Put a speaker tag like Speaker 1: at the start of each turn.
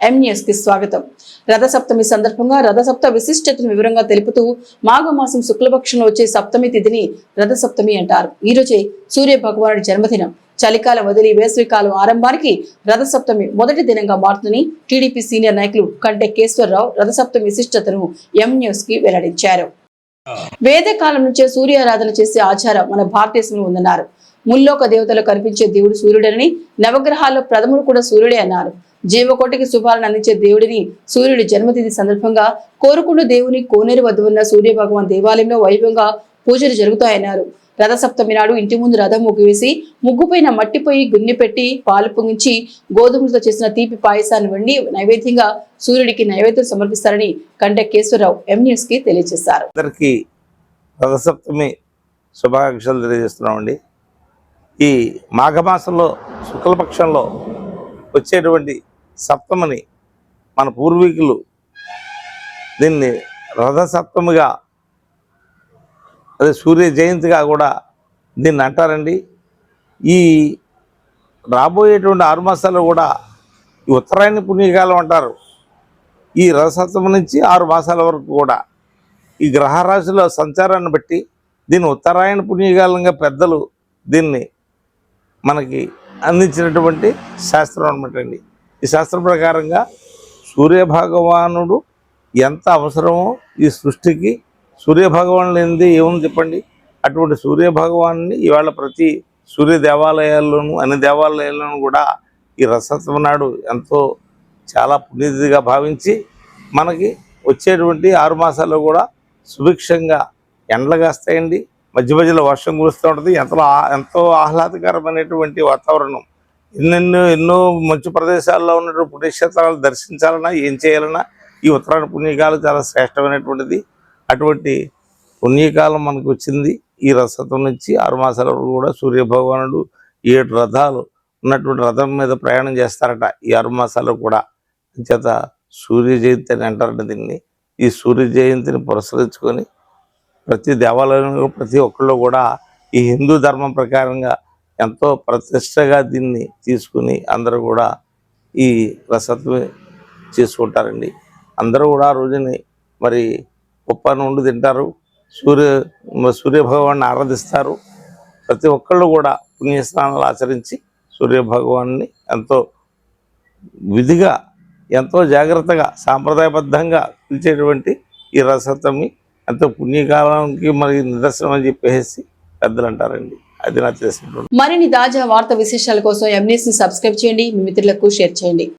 Speaker 1: ఎం కి స్వాగతం. రథసప్తమి సందర్భంగా రథసప్త విశిష్టతను వివరంగా తెలుపుతూ మాఘమాసం శుక్లపక్షంలో వచ్చే సప్తమి తిథిని రథసప్తమి అంటారు. ఈ రోజే సూర్య భగవానుడి జన్మదినం. చలికాలం వదిలి వేసవికాలం ఆరంభానికి రథసప్తమి మొదటి దినంగా మారుతుందని టీడీపీ సీనియర్ నాయకులు కంటే కేశ్వరరావు రథసప్తమి విశిష్టతను ఎం న్యూస్కి వెల్లడించారు. వేదకాలం నుంచే సూర్యారాధన చేసే ఆచారం మన భారతదేశంలో ఉందన్నారు. ముల్లోక దేవతలు కనిపించే దేవుడు సూర్యుడని నవగ్రహాల్లో ప్రథముడు కూడా సూర్యుడే అన్నారు. జీవకోటికి శుభాలను అందించే దేవుడిని సూర్యుడి జన్మతిథి సందర్భంగా కోరుకున్న దేవుని కోనేరు వద్ద ఉన్న సూర్య భగవాన్ దేవాలయంలో వైభవంగా పూజలు జరుగుతాయన్నారు. రథసప్తమి నాడు ఇంటి ముందు రథం ముగ్గువేసి ముగ్గుపైన మట్టిపోయి గున్నె పెట్టి పాలు పొంగించి గోధుమలతో చేసిన తీపి పాయసాన్ని వండి నైవేద్యంగా సూర్యుడికి నైవేద్యం సమర్పిస్తారని కంటే కేశ్వరరావు ఎం న్యూస్కి తెలియజేశారు.
Speaker 2: అందరికీ రథసప్తమి శుభాకాంక్షలు తెలియజేస్తున్నామండి. ఈ మాఘమాసంలో శుక్లపక్షంలో వచ్చేటువంటి సప్తమిని మన పూర్వీకులు దీన్ని రథసప్తమిగా అదే సూర్య జయంతిగా కూడా దీన్ని అంటారండి. ఈ రాబోయేటువంటి ఆరు మాసాలు కూడా ఈ ఉత్తరాయణ పుణ్యకాలం అంటారు. ఈ రథసప్తమి నుంచి ఆరు మాసాల వరకు కూడా ఈ గ్రహరాశుల సంచారాన్ని బట్టి దీన్ని ఉత్తరాయణ పుణ్యకాలంగా పెద్దలు దీన్ని మనకి అందించినటువంటి శాస్త్రం అనమాట అండి. ఈ శాస్త్రం ప్రకారంగా సూర్యభగవానుడు ఎంత అవసరమో ఈ సృష్టికి సూర్యభగవాను లేనిది ఏముంది చెప్పండి? అటువంటి సూర్యభగవాన్ని ఇవాళ ప్రతి సూర్య దేవాలయాల్లోనూ అన్ని దేవాలయాల్లోనూ కూడా ఈ రసత్వం నాడు ఎంతో చాలా పుణ్యతిథిగా భావించి మనకి వచ్చేటువంటి ఆరు మాసాల్లో కూడా సుభిక్షంగా ఎండలు కాస్తాయండి. మధ్య మధ్యలో వర్షం కురుస్తూ ఉంటుంది. ఎంతో ఎంతో ఆహ్లాదకరమైనటువంటి వాతావరణం ఎన్నెన్నో ఎన్నో మంచు ప్రదేశాల్లో ఉన్నటువంటి పుణ్యక్షేత్రాలు దర్శించాలన్నా ఏం చేయాలన్నా ఈ ఉత్తరాయణ పుణ్యకాలం చాలా శ్రేష్టమైనటువంటిది. అటువంటి పుణ్యకాలం మనకు వచ్చింది. ఈ రసత్వం నుంచి ఆరు మాసాల వరకు కూడా సూర్య భగవానుడు ఏడు రథాలు ఉన్నటువంటి రథం మీద ప్రయాణం చేస్తారట ఈ ఆరు మాసాలు కూడా. చేత సూర్య జయంతి అని అంటారట దీన్ని. ఈ సూర్య జయంతిని పురస్కరించుకొని ప్రతి దేవాలయంలో ప్రతి ఒక్కళ్ళు కూడా ఈ హిందూ ధర్మం ప్రకారంగా ఎంతో ప్రతిష్టగా దీన్ని తీసుకుని అందరూ కూడా ఈ రసత్వం చేసుకుంటారండి. అందరూ కూడా ఆ రోజుని మరి ఉప్పాన్ని వండి తింటారు. సూర్య సూర్య భగవాన్ని ఆరాధిస్తారు. ప్రతి ఒక్కళ్ళు కూడా పుణ్యస్నానాలు ఆచరించి సూర్యభగవాన్ని ఎంతో విధిగా ఎంతో జాగ్రత్తగా సాంప్రదాయబద్ధంగా పిలిచేటువంటి ఈ రసతమి ఎంతో పుణ్యకాలానికి మరి నిదర్శనం అని చెప్పేసి పెద్దలు అంటారండి అది నాకు
Speaker 1: మరిన్ని తాజా వార్త విశేషాల కోసం ఎంఎస్ని సబ్స్క్రైబ్ చేయండి. మీ మిత్రులకు షేర్ చేయండి.